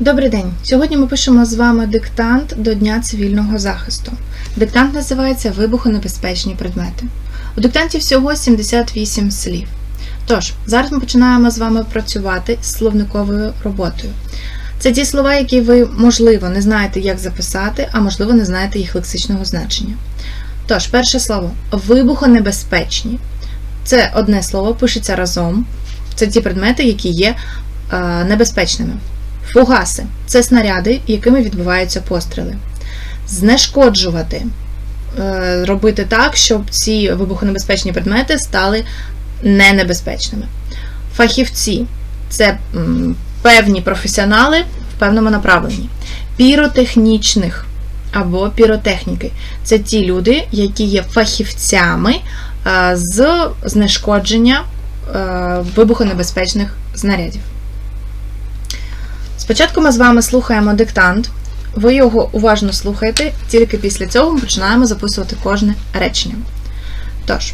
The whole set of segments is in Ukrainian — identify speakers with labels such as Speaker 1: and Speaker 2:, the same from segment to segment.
Speaker 1: Добрий день! Сьогодні ми пишемо з вами диктант до Дня цивільного захисту. Диктант називається Вибухонебезпечні предмети. У диктанті всього 78 слів. Тож, зараз ми починаємо з вами працювати з словниковою роботою. Це ті слова, які ви, можливо, не знаєте, як записати, а можливо, не знаєте їх лексичного значення. Тож, перше слово вибухонебезпечні. Це одне слово, пишеться разом. Це ті предмети, які є е, небезпечними. Фугаси це снаряди, якими відбуваються постріли. Знешкоджувати Е, робити так, щоб ці вибухонебезпечні предмети стали ненебезпечними. Фахівці це певні професіонали в певному направленні. Піротехнічних або піротехніки це ті люди, які є фахівцями е, з знешкодження е, вибухонебезпечних знарядів. Спочатку ми з вами слухаємо диктант. Ви його уважно слухаєте, тільки після цього ми починаємо записувати кожне речення. Тож,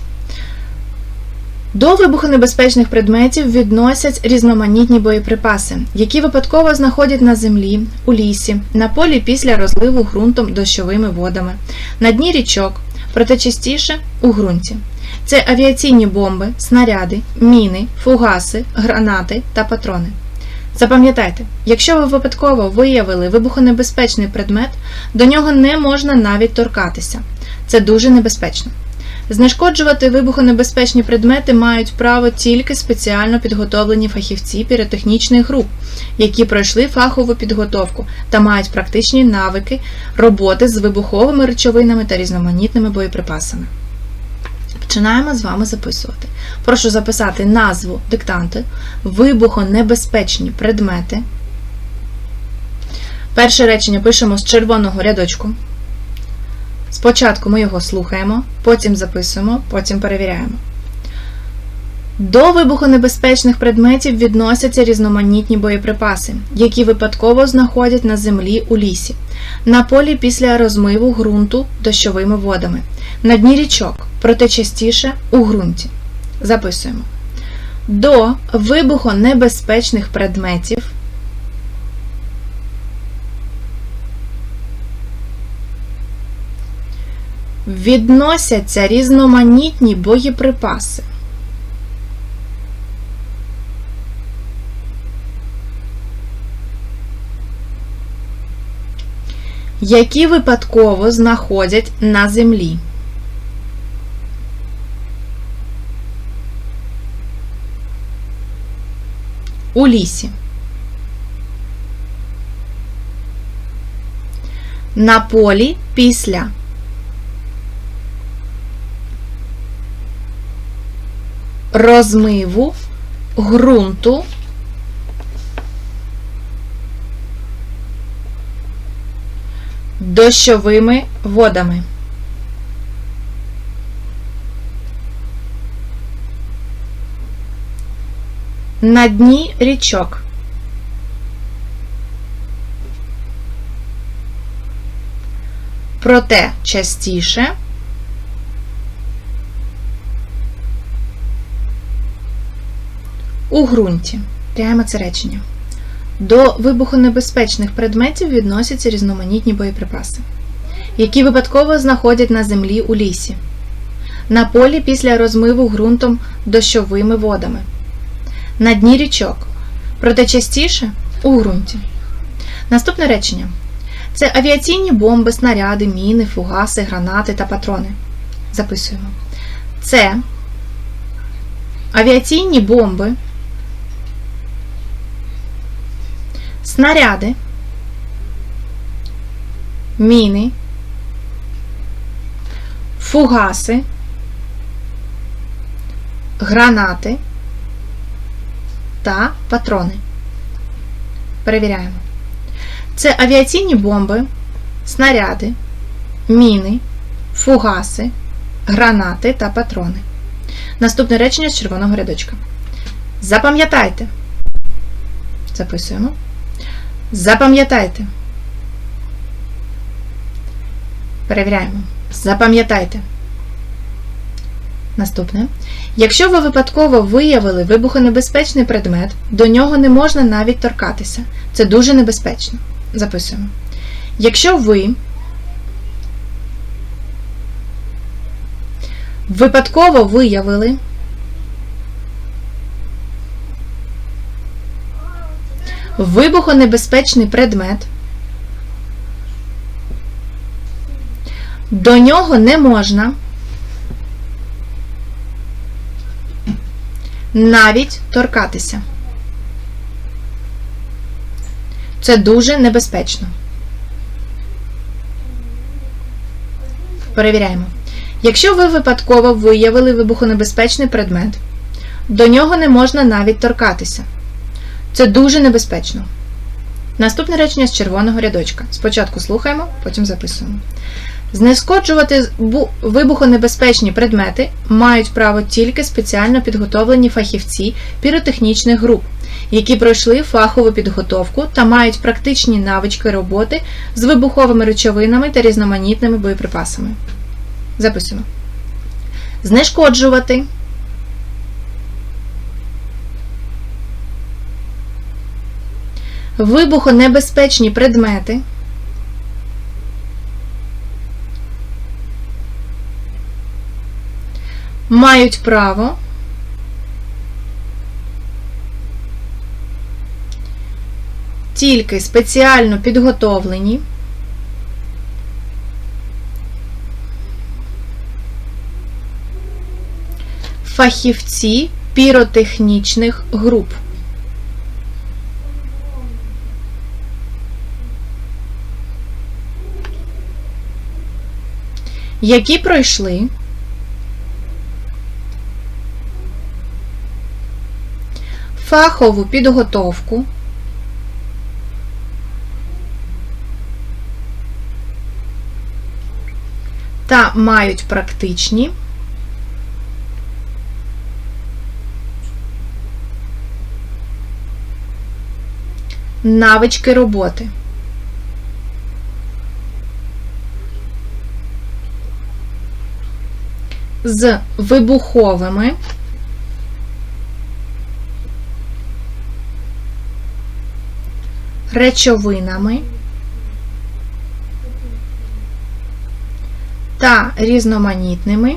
Speaker 1: до вибухонебезпечних предметів відносять різноманітні боєприпаси, які випадково знаходять на землі, у лісі, на полі після розливу ґрунтом дощовими водами, на дні річок, проте частіше у ґрунті. Це авіаційні бомби, снаряди, міни, фугаси, гранати та патрони. Запам'ятайте, якщо ви випадково виявили вибухонебезпечний предмет, до нього не можна навіть торкатися. Це дуже небезпечно. Знешкоджувати вибухонебезпечні предмети мають право тільки спеціально підготовлені фахівці піротехнічних груп, які пройшли фахову підготовку та мають практичні навики роботи з вибуховими речовинами та різноманітними боєприпасами. Починаємо з вами записувати. Прошу записати назву диктанти, вибухонебезпечні предмети. Перше речення пишемо з червоного рядочку. Спочатку ми його слухаємо, потім записуємо, потім перевіряємо. До вибухонебезпечних предметів відносяться різноманітні боєприпаси, які випадково знаходять на землі у лісі, на полі після розмиву ґрунту дощовими водами, на дні річок, проте частіше у ґрунті. Записуємо. До вибухонебезпечних предметів відносяться різноманітні боєприпаси. Які випадково знаходять на землі. У лісі. На полі після розмиву ґрунту дощовими водами. На дні річок. Проте частіше у ґрунті. Прямо це речення. До вибухонебезпечних предметів відносяться різноманітні боєприпаси, які випадково знаходять на землі у лісі, на полі після розмиву ґрунтом дощовими водами, на дні річок, проте частіше у ґрунті. Наступне речення це авіаційні бомби, снаряди, міни, фугаси, гранати та патрони. Записуємо. Це авіаційні бомби. Снаряди, міни, фугаси, гранати та патрони. Перевіряємо. Це авіаційні бомби, снаряди, міни, фугаси, гранати та патрони. Наступне речення з червоного рядочка. Запам'ятайте. Записуємо. Запам'ятайте. Перевіряємо. Запам'ятайте. Наступне. Якщо ви випадково виявили вибухонебезпечний предмет, до нього не можна навіть торкатися. Це дуже небезпечно. Записуємо. Якщо ви випадково виявили вибухонебезпечний предмет, до нього не можна навіть торкатися. Це дуже небезпечно. Перевіряємо. Якщо ви випадково виявили вибухонебезпечний предмет, до нього не можна навіть торкатися. Це дуже небезпечно. Наступне речення з червоного рядочка. Спочатку слухаємо, потім записуємо. Знешкоджувати вибухонебезпечні предмети мають право тільки спеціально підготовлені фахівці піротехнічних груп, які пройшли фахову підготовку та мають практичні навички роботи з вибуховими речовинами та різноманітними боєприпасами. Записуємо. Знешкоджувати. Вибухонебезпечні предмети. Мають право. Тільки спеціально підготовлені. Фахівці піротехнічних груп. Які пройшли. Фахову підготовку. Та мають практичні. Навички роботи. З вибуховими речовинами та різноманітними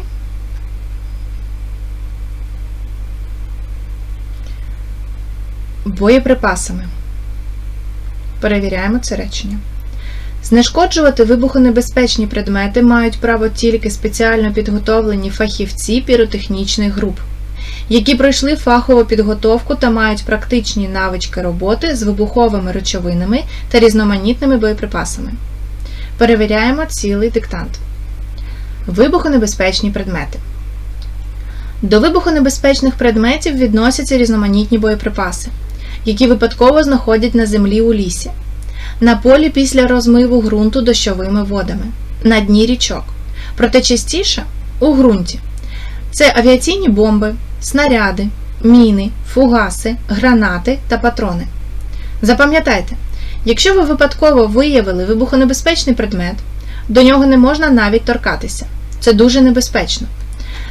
Speaker 1: боєприпасами. Перевіряємо це речення. Знешкоджувати вибухонебезпечні предмети мають право тільки спеціально підготовлені фахівці піротехнічних груп, які пройшли фахову підготовку та мають практичні навички роботи з вибуховими речовинами та різноманітними боєприпасами. Перевіряємо цілий диктант. Вибухонебезпечні предмети. До вибухонебезпечних предметів відносяться різноманітні боєприпаси, які випадково знаходять на землі у лісі, на полі після розмиву ґрунту дощовими водами, на дні річок, проте частіше у ґрунті. Це авіаційні бомби, снаряди, міни, фугаси, гранати та патрони. Запам'ятайте, якщо ви випадково виявили вибухонебезпечний предмет, до нього не можна навіть торкатися. Це дуже небезпечно.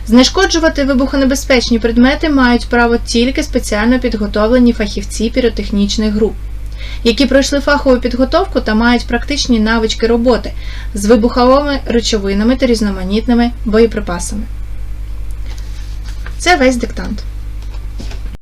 Speaker 1: Знешкоджувати вибухонебезпечні предмети мають право тільки спеціально підготовлені фахівці піротехнічних груп, які пройшли фахову підготовку та мають практичні навички роботи з вибуховими речовинами та різноманітними боєприпасами. Це весь диктант.